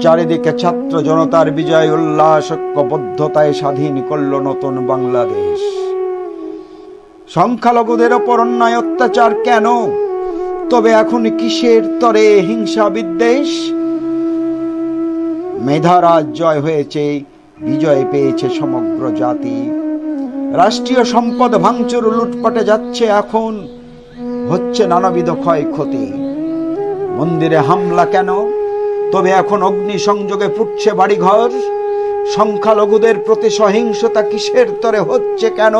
চারিদিকে ছাত্র জনতার বিজয় উল্লাস ঐক্যবদ্ধতায় স্বাধীন করল নতুন বাংলাদেশ। সংখ্যালঘুদের ওপর অন্যায় অত্যাচার কেন? তবে এখন কিসের তরে হিংসা বিদ্বেষ? মেধারাজ জয় হয়েছে, বিজয় পেয়েছে সমগ্র জাতি। রাষ্ট্রীয় সম্পদ ভাঙচুর লুটপাটে যাচ্ছে এখন, হচ্ছে নানাবিধ ক্ষয়ক্ষতি। মন্দিরে হামলা কেন? তবে এখন অগ্নি সংযোগে ফুটছে বাড়িঘর। সংখ্যালঘুদের প্রতি সহিংসতা কিসের তরে হচ্ছে কেন?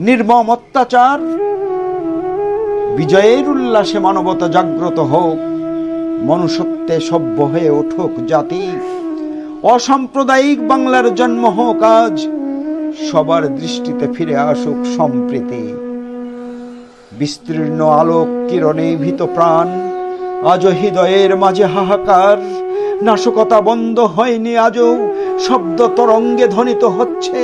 নির্মম অত্যাচার। বিজয়ের উল্লাসে মানবতা জাগ্রত হোক, মনুষ্যত্বে সভ্য হয়ে উঠুক জাতি। অসাম্প্রদায়িক বাংলার জন্ম হোক আজ, সবার দৃষ্টিতে ফিরে আসুক সম্প্রীতি। বিস্তীর্ণ আলোক কিরণে ভীত প্রাণ। আজও হৃদয়ের মাঝে হাহাকার। নাশকতা বন্ধ হয়নি, আজও শব্দ তরঙ্গে ধ্বনিত হচ্ছে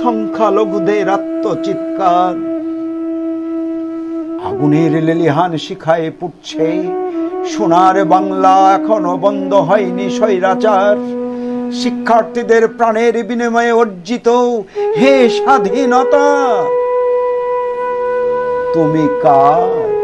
সংখ্যালঘুদের আত্মচিৎকার। আগুনের লেলিহান শিখায় পুড়ছে, সোনার বাংলা এখনও বন্ধ হয়নি স্বৈরাচার। শিক্ষার্থীদের প্রাণের বিনিময়ে অর্জিত হে স্বাধীনতা, তুমি কার?